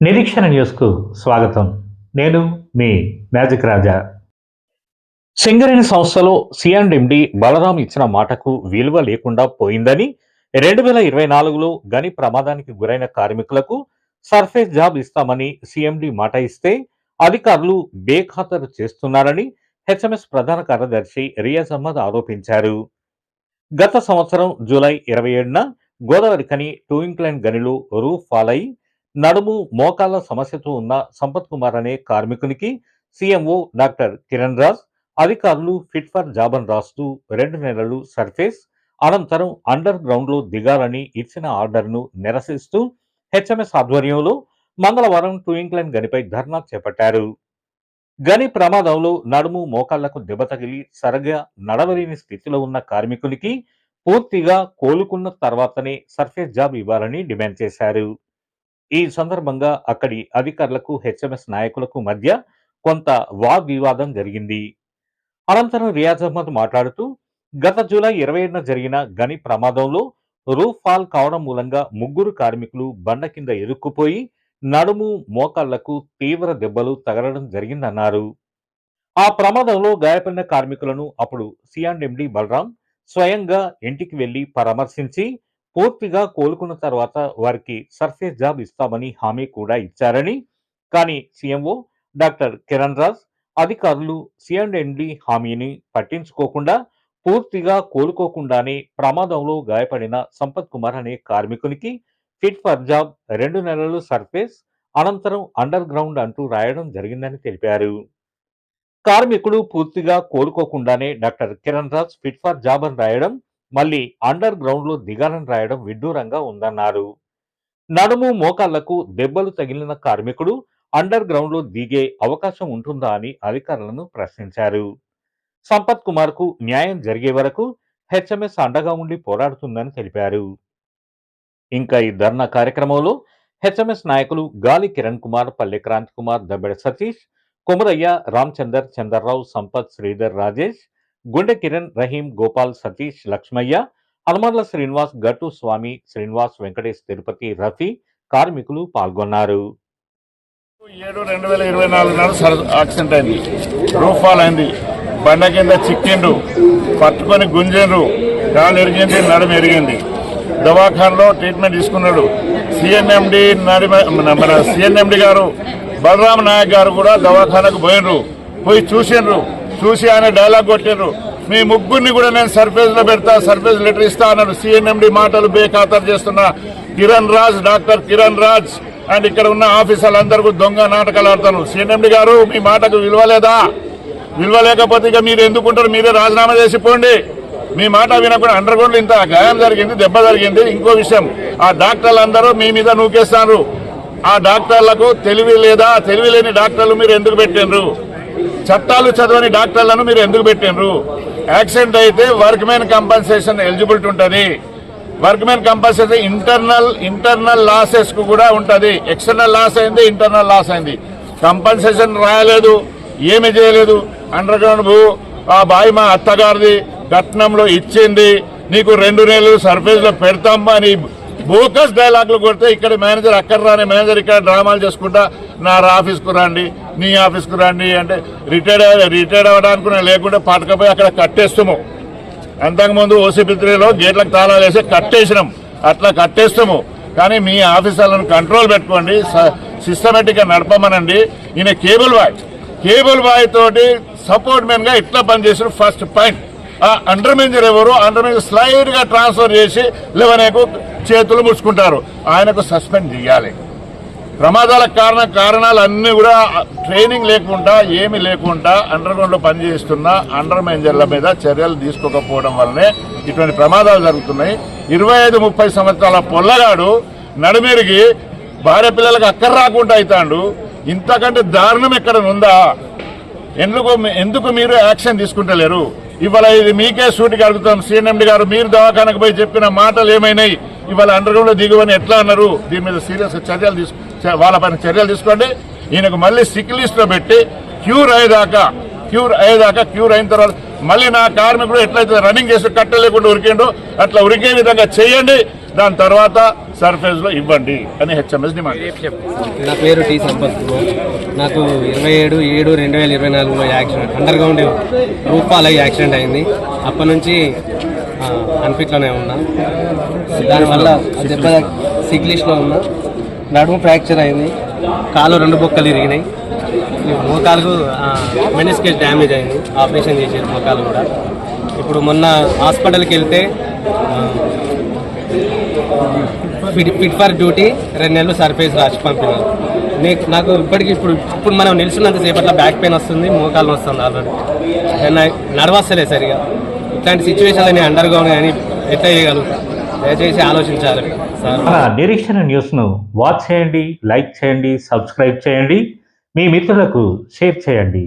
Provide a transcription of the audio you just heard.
నిరీక్షణ న్యూస్కు స్వాగతం. నేను మీ మ్యాజిక్ రాజా. సింగరేణి సంస్థలో సిఎండి బలరాం ఇచ్చిన మాటకు విలువ లేకుండా పోయిందని రెండు వేల ఇరవై నాలుగులో గని ప్రమాదానికి గురైన కార్మికులకు సర్ఫేస్ జాబ్ ఇస్తామని సిఎండి మాట ఇస్తే అధికారులు బేఖాతరు చేస్తున్నారని హెచ్ఎంఎస్ ప్రధాన కార్యదర్శి రియాజ్ అహ్మద్ ఆరోపించారు. గత సంవత్సరం జూలై ఇరవై ఏడున గోదావరి కని టూయింక్లైన్ గనిలో రూఫ్ ఫాలై నడుము మోకాల సమస్యతో ఉన్న సంపత్ కుమార్ అనే కార్మికునికి సీఎంఓ డాక్టర్ కిరణ్ రాజ్ అధికారులు ఫిట్ ఫర్ జాబన్ రాస్తూ రెండు నెలలు సర్ఫేస్ అనంతరం అండర్ గ్రౌండ్లో దిగాలని ఇచ్చిన ఆర్డర్ను నిరసిస్తూ హెచ్ఎంఎస్ ఆధ్వర్యంలో మంగళవారం టూయింక్లైన్ గనిపై ధర్నా చేపట్టారు. గని ప్రమాదంలో నడుము మోకాళ్ళకు దెబ్బ తగిలి సరగా నడవలేని స్థితిలో ఉన్న కార్మికునికి పూర్తిగా కోలుకున్న తర్వాతనే సర్ఫేస్ జాబ్ ఇవ్వాలని డిమాండ్ చేశారు. ఈ సందర్భంగా అక్కడి అధికారులకు హెచ్ఎంఎస్ నాయకులకు మధ్య కొంత వాగ్వివాదం జరిగింది. అనంతరం రియాజ్ అహ్మద్ మాట్లాడుతూ గత జూలై ఇరవై ఏడున జరిగిన గని ప్రమాదంలో రూఫ్ ఫాల్ కావడం మూలంగా ముగ్గురు కార్మికులు బండ కింద ఇరుక్కుపోయి నడుము మోకాళ్ళకు తీవ్ర దెబ్బలు తగలడం జరిగిందన్నారు. ఆ ప్రమాదంలో గాయపడిన కార్మికులను అప్పుడు సిఆండ్ఎండి బలరాం స్వయంగా ఇంటికి వెళ్ళి పరామర్శించి పూర్తిగా కోలుకున్న తర్వాత వారికి సర్ఫేస్ జాబ్ ఇస్తామని హామీ కూడా ఇచ్చారని కానీ సీఎంఓ డాక్టర్ కిరణ్ రాజ్ అధికారులు సిఎండ్ఎండి హామీని పట్టించుకోకుండా పూర్తిగా కోలుకోకుండానే ప్రమాదంలో గాయపడిన సంపత్ కుమార్ అనే కార్మికునికి ఫిట్ ఫర్ జాబ్ రెండు నెలలు సర్ఫేస్ అనంతరం అండర్ గ్రౌండ్ అంటూ రాయడం జరిగిందని తెలిపారు. కార్మికుడు పూర్తిగా కోలుకోకుండానే doctor Kiran Raj fit for job అని రాయడం మళ్ళీ అండర్ గ్రౌండ్లో దిగాలని రాయడం విడ్డూరంగా ఉందన్నారు. నడుము మోకాళ్ళకు దెబ్బలు తగిలిన కార్మికుడు అండర్ గ్రౌండ్లో దిగే అవకాశం ఉంటుందా అని అధికారులను ప్రశ్నించారు. సంపత్ కుమార్కు న్యాయం జరిగే వరకు హెచ్ఎంఎస్ అండగా ఉండి పోరాడుతుందని తెలిపారు. ఇంకా ఈ ధర్నా కార్యక్రమంలో హెచ్ఎంఎస్ నాయకులు గాలి కిరణ్ కుమార్ పల్లె క్రాంతి కుమార్ దబ్బెడ సతీష్ కుమరయ్య రామచందర్ చందర్రావు సంపత్ శ్రీధర్ రాజేష్ గుండె కిరణ్ రహీం గోపాల్ సతీష్ లక్ష్మయ్య హనుమర్ల శ్రీనివాస్ గట్టు స్వామి శ్రీనివాస్ వెంకటేష్ తిరుపతి రఫీ కార్మికులు పాల్గొన్నారు. ఏడు రెండు వేల ఇరవై నాలుగు నాడు సర్ యాక్సిడెంట్ అయింది. రూఫ్ ఫాల్ అయింది. బండ కింద చిక్కిండ్రు. పట్టుకొని గుంజిండ్రు. కాలు ఎరిగింది. నడుము ఎరిగింది. దవాఖానలో ట్రీట్మెంట్ తీసుకున్నాడు. సిఎన్ఎండి నడిమ మన- మన సిఎన్ఎండి గారు బలరామ నాయక్ గారు కూడా దవాఖానకు పోయినరు. పోయి చూసిండ్రు చూసి ఆయన డైలాగ్ కొట్టిండ్రు మీ ముగ్గురిని కూడా నేను సర్ఫేస్లో పెడతా సర్ఫేస్ లెటర్ ఇస్తా అన్నాడు. సిఎన్ఎండి మాటలు బేఖాతరు చేస్తున్న కిరణ్ రాజ్ డాక్టర్ కిరణ్ రాజ్. అండ్ ఇక్కడ ఉన్న ఆఫీసర్లు అందరికీ దొంగ నాటకాలు ఆడతాను సిఎన్ఎండి గారు మీ మాటకు విలువలేదా విలువ లేకపోతే ఇక మీరు ఎందుకుంటారు? మీరే రాజీనామా చేసిపోండి మీ మాట వినకుండా అండర్ గ్రౌండ్ ఇంత గాయం జరిగింది దెబ్బ జరిగింది. ఇంకో విషయం ఆ డాక్టర్లు అందరూ మీ మీద నూకేస్తారు. ఆ డాక్టర్లకు తెలివి లేదా? తెలివి లేని డాక్టర్లు మీరు ఎందుకు పెట్టిండ్రు? చట్టాలు చదవని డాక్టర్లను మీరు ఎందుకు పెట్టిండ్రు? యాక్సిడెంట్ అయితే వర్క్ మెన్ కంపన్సేషన్ ఎలిజిబిలిటీ ఉంటుంది. Work men compensation internal internal లాసెస్కు కూడా ఉంటుంది. ఎక్స్టర్నల్ లాస్ అయింది ఇంటర్నల్ లాస్ అయింది. కంపన్సేషన్ రాయలేదు ఏమి చేయలేదు. అండర్ గ్రౌండ్ భూ ఆ బాయి మా అత్తగారిది కట్నంలో ఇచ్చింది. నీకు రెండు నెలలు సర్ఫేస్లో పెడతాం అని బోకస్ డైలాగులు కొడితే ఇక్కడ మేనేజర్ అక్కడ రాని మేనేజర్ ఇక్కడ డ్రామాలు చేసుకుంటా నా ఆఫీస్కు రండి నీ ఆఫీస్కు రండి అంటే రిటైర్డ్ రిటైర్డ్ అవ్వడానికి లేకుంటే పాటకపోయి అక్కడ కట్టేస్తాము అంతకుముందు ఓసీపీ త్రీలో గేట్లకు తాళాలు వేసి కట్టేసినాం. అట్లా కట్టేస్తాము కానీ మీ ఆఫీసర్లను కంట్రోల్ పెట్టుకోండి సిస్టమేటిక్గా నడపమనండి. ఈయన కేబుల్ బాయ్. కేబుల్ బాయ్ తోటి సపోర్ట్ మెన్గా ఇట్లా పనిచేసిన ఫస్ట్ పాయింట్. అండర్ మేనేజర్ ఎవరు? అండర్ మేనేజర్ స్లైడ్గా ట్రాన్స్ఫర్ చేసి లెవెనేకు చేతులు ముడుచుకుంటారు. ఆయనకు సస్పెండ్ చేయాలి. ప్రమాదాల కారణ కారణాలు అన్ని కూడా ట్రైనింగ్ లేకుండా ఏమి లేకుండా అండర్ గ్రౌండ్లో పనిచేస్తున్న అండర్ మేనేజర్ల మీద చర్యలు తీసుకోకపోవడం వల్లనే ఇటువంటి ప్రమాదాలు జరుగుతున్నాయి. ఇరవై ఐదు ముప్పై సంవత్సరాల పొల్లగాడు నడుమెరిగి భార్య పిల్లలకు అక్కర రాకుండా అవుతాడు ఇంతకంటే దారుణం ఎక్కడ ఉందా ఎందుకు ఎందుకు మీరు యాక్షన్ తీసుకుంటలేరు? ఇవాళ ఇది మీకే సూటికి అడుగుతాం. సీఎండి గారు మీరు దవాఖానకు పోయి చెప్పిన మాటలు ఏమైనాయి? ఇవాళ అండర్గ్రౌండ్లో దిగువని ఎట్లా అన్నారు? దీని మీద సీరియస్ చర్యలు తీసుకు వాళ్ళపైన చర్యలు తీసుకోండి. ఈయనకు మళ్ళీ సిక్ లిస్ట్లో పెట్టి క్యూర్ అయ్యేదాకా క్యూర్ అయ్యేదాకా క్యూర్ అయిన తర్వాత మళ్ళీ నా కార్మికుడు ఎట్లయితే రన్నింగ్ చేసి కట్టలేకుండా ఉరికిండో అట్లా ఉరికే విధంగా చేయండి. దాని తర్వాత సర్ఫేస్లో ఇవ్వండి అని హెచ్ఎంఎస్ డిమాండ్ నా పేరు టీ సంపత్ నాకు ఇరవై ఏడు ఏడు రెండు వేల ఇరవై నాలుగులో యాక్సిడెంట్ అండర్ గ్రౌండ్ రూపాల యాక్సిడెంట్ అయింది. అప్పటి నుంచి అన్ఫిట్లోనే ఉన్నా. దానివల్ల దెబ్బ సిక్ ఉన్నా. నడుము ఫ్రాక్చర్ అయింది. కాలు రెండు బొక్కలు ఇరిగినాయి. మోకాలు మోకాలకు డ్యామేజ్ అయింది. ఆపరేషన్ చేసేది మోకాలు కూడా. ఇప్పుడు మొన్న హాస్పిటల్కి వెళ్తే ఫిట్ ఫిట్ ఫర్ డ్యూటీ రెండు నెలలు సర్ఫేస్ రాసి పంపినారు. నీకు నాకు ఇప్పటికి ఇప్పుడు ఇప్పుడు మనం నిల్చున్నంత సేపట్లో బ్యాక్ పెయిన్ వస్తుంది మోకాలు వస్తుంది ఆల్రెడీ నడవస్తలే సరిగా. ఇట్లాంటి సిచ్యువేషన్లో నేను అండర్ గ్రౌండ్ కానీ ఎట్లా చేయగలుగుతాను దయచేసి ఆలోచించాలి. మన నిరీక్షణ న్యూస్ను వాచ్ చేయండి లైక్ చేయండి సబ్స్క్రైబ్ చేయండి. మీ మిత్రులకు షేర్ చేయండి.